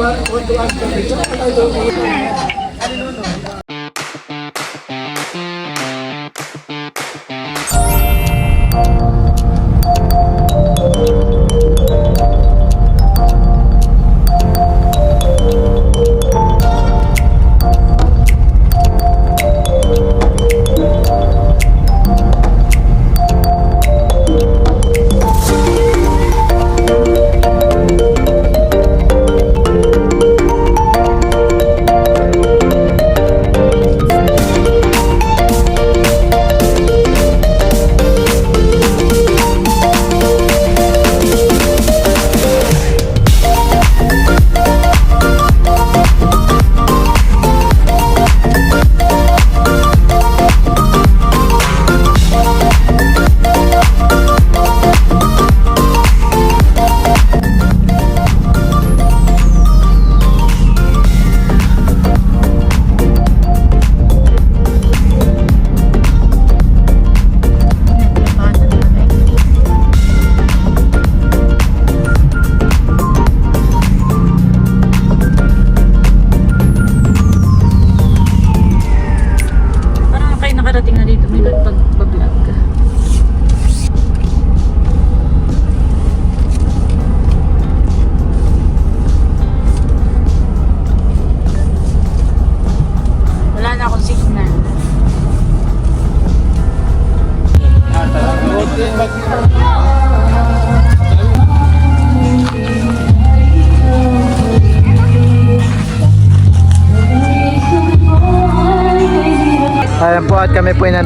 what do I do? I don't know.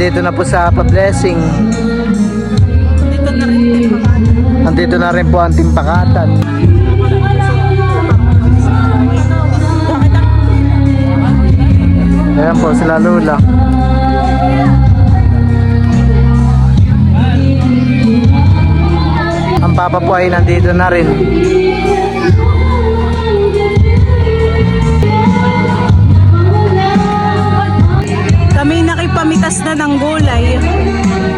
Nandito na po sa pa-blessing. Dito na rin. Nandito na rin po ang timpakatan. Ayan po sila Lula. Ang papa po ay nandito na rin. Nakipamitas na ng gulay.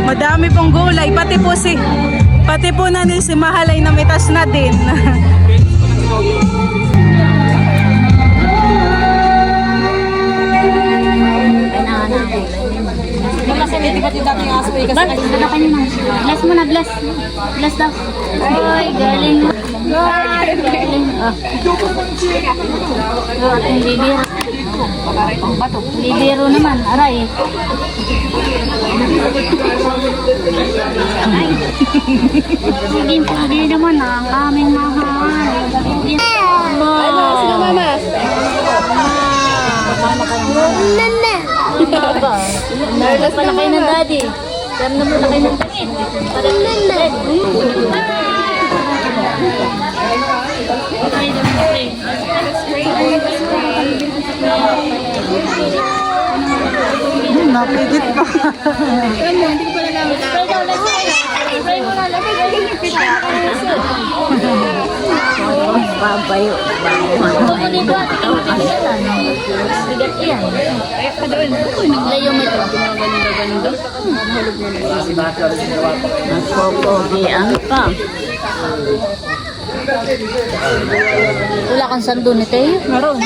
Madami pong gulay. Pati po si pati po na ni si Mahalay na mitas na din. Bless mo na, bless. Bless daw. Ay, galing. Ay, galing. Ah. Ating bibiro. Bibiro naman, aray. Pwede naman ang aming mahal. Ay, mga sila mama. Nana. Baba. Nervous pala kayo ng daddy. Pero naman na kayo ng damit. Parang red. Ay, spray. Napigit pa. Spray daw, lagay. Spray mo na, lagay. Huwag mo dito ate, kaya mapipigatan. Bigat yan. Layo mo ito. Nagpopogian pa. Wala kang sando ni Teo? Meron.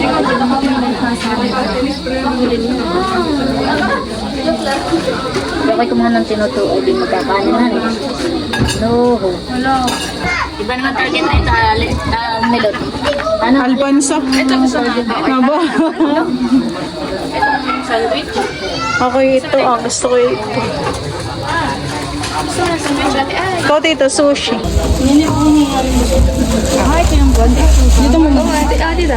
Kukuha. Okay kumuha ng tinutuo din magkakanin na. No. Hello. Iba naman target na ito, uh, uh, melot. Ano? Albansa. Ito gusto Aba. Sandwich. Ako ito. Ah, gusto ko ito. Ikaw dito, sushi. Ay, ito yung buwan. Dito mo mo. Ah, dito.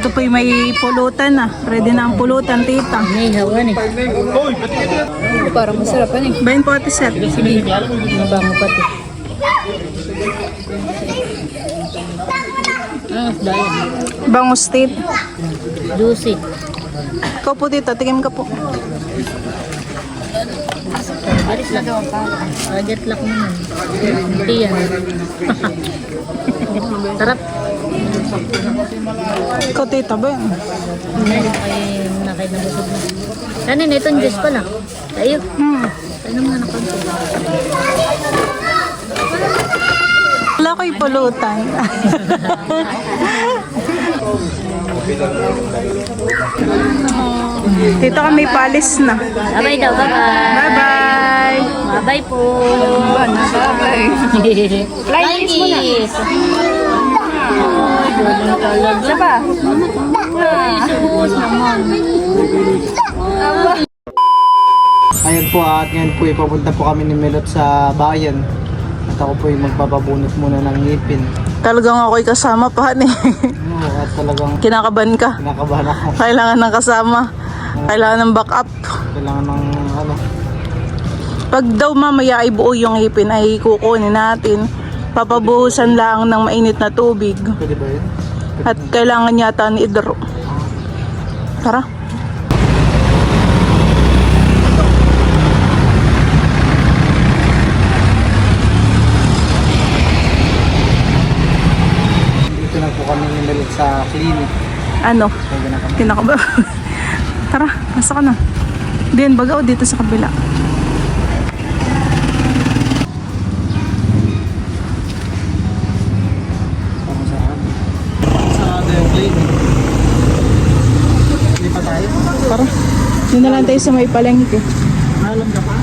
po yung may pulutan na. Ready na ang pulutan, tita. May hawan eh. Parang masarap pa eh. Bayan po ate sir. Sige. Mabango pati. Ah, dahil. Bango state. Juicy. Ikaw po dito, tingin ka po. Alis na daw ang pala. Target lock naman. Hindi yan. Sarap. Ikaw tita ba yan? Ngayon ay nakay na busog na. Kanin, itong juice pala. Tayo. Hmm. Tayo naman na konti. Wala ko yung pulutan. Dito kami palis na. Bye-bye daw. Bye-bye. Bye-bye! Bye-bye po. Bye-bye. Flying kiss. Isa pa. Sus naman. Ayan po at ngayon po ipapunta po kami ni Melot sa bayan. At ako po yung magpapabunot muna ng ngipin. Talagang ako'y kasama pa ni. Oo, at talagang Kinakaban ka. kinakabahan ako. Kailangan ng kasama. Kailangan ng backup. Kailangan ng ano. Pag daw mamaya ay buo yung ipin ay kukunin natin. Papabuhusan lang ng mainit na tubig. Pwede ba yun? At kailangan yata ni Idro. Tara. Dito na po kami ni Melot sa clinic. Ano? Kinakaba. Tara, nasa ka na. Diyan, baga o dito sa kabila. Para saan? Sarado yung clinic. Hindi pa tayo. Tara. Doon na lang tayo sa may palengke. Alam ka pa?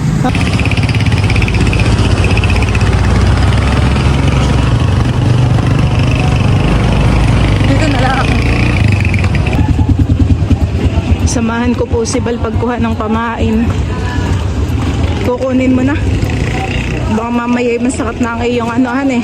Dito na lang. Samahan ko po si Bal pagkuha ng pamain. Kukunin mo na. Baka mamaya ay masakit na ang iyong anohan eh.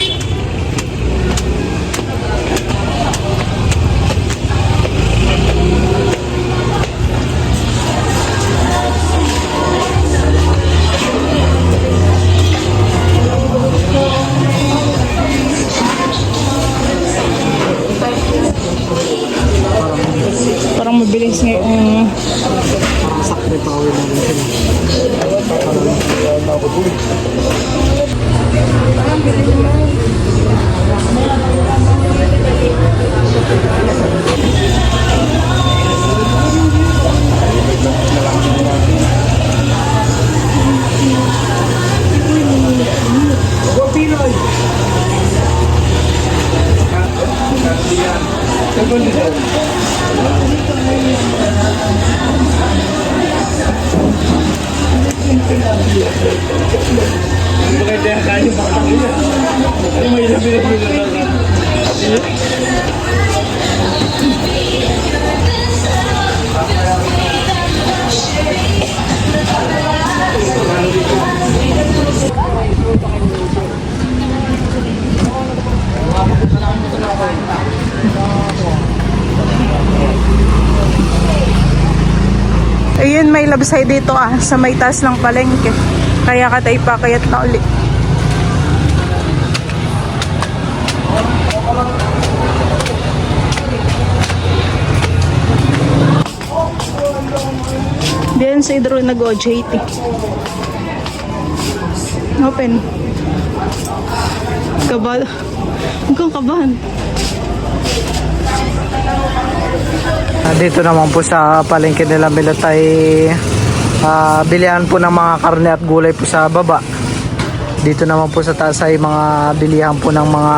Labsay dito ah, sa may taas ng palengke. Kaya ka tayo pakayat na uli. Diyan sa Idro nag-OJT. Open. Kabal. Huwag kang kabahan. Dito naman po sa palengke nila Milot ay ah, bilihan po ng mga karne at gulay po sa baba. Dito naman po sa taas ay mga bilihan po ng mga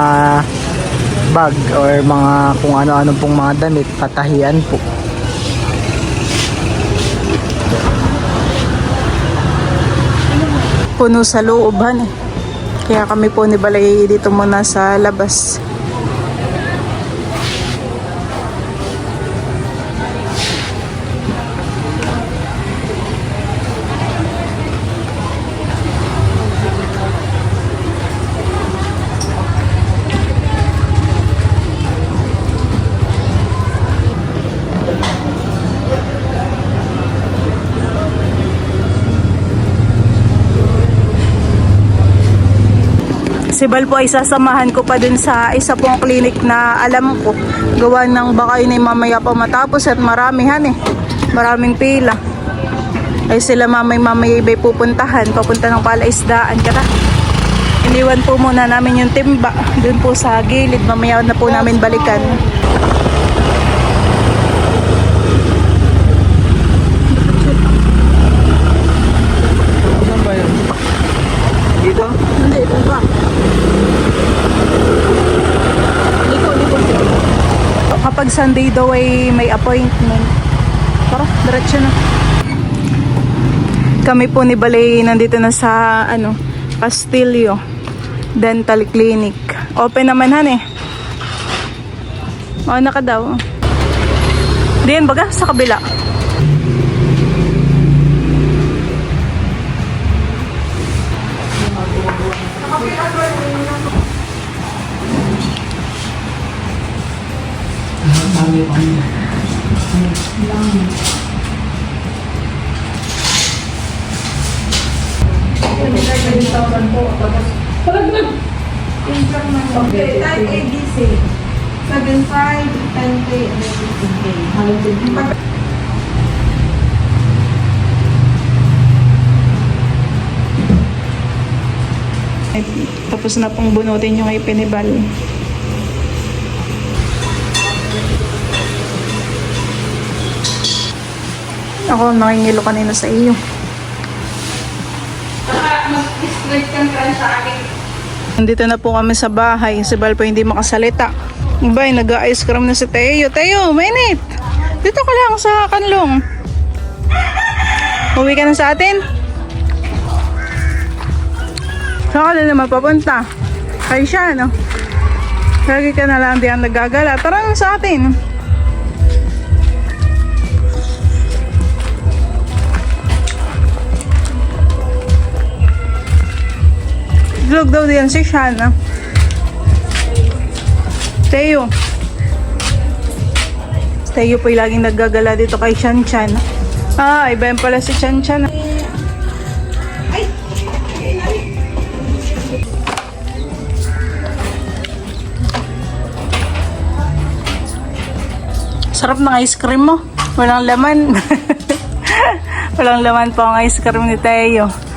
bag or mga kung ano-ano pong mga damit, patahian po. puno sa looban eh. Kaya kami po ni Balay dito muna sa labas. Si po ay sasamahan ko pa dun sa isa pong clinic na alam ko. Gawa ng baka yun ay mamaya pa matapos at maramihan eh. Maraming pila. Ay sila mamay mamay iba'y pupuntahan. Papunta ng palaisdaan kata. Iniwan po muna namin yung timba. Dun po sa gilid. Mamaya na po namin balikan. Saan ba yun? Dito? Hindi, ito ba? Liko, liko. Kapag Sunday daw ay may appointment. Tara, diretso na. Kami po ni Balay nandito na sa ano, Castillo Dental Clinic. Open naman han eh. O, naka daw. Diyan baga, sa kabila. Okay, type ABC. 7.5, 10K, and 15K. Ay, tapos na pong bunutin yung kay Pinibal. Ako, nakingilo kanina sa iyo. Nandito na po kami sa bahay. Si Bal po hindi makasalita. Bay, nag-ice cream na si Teo. Teo, mainit! Dito ka lang sa kanlong. Uwi ka na sa atin? Saan ka na naman papunta? Kay siya, no? Lagi ka na lang diyan nagagala. Tara na sa atin. Vlog daw diyan si Shana. Teo. Teo po yung laging naggagala dito kay Shan Chan. Ah, iba yun pala si Chan Chan. Sarap ng ice cream mo. Walang laman. Walang laman po ang ice cream ni Teo.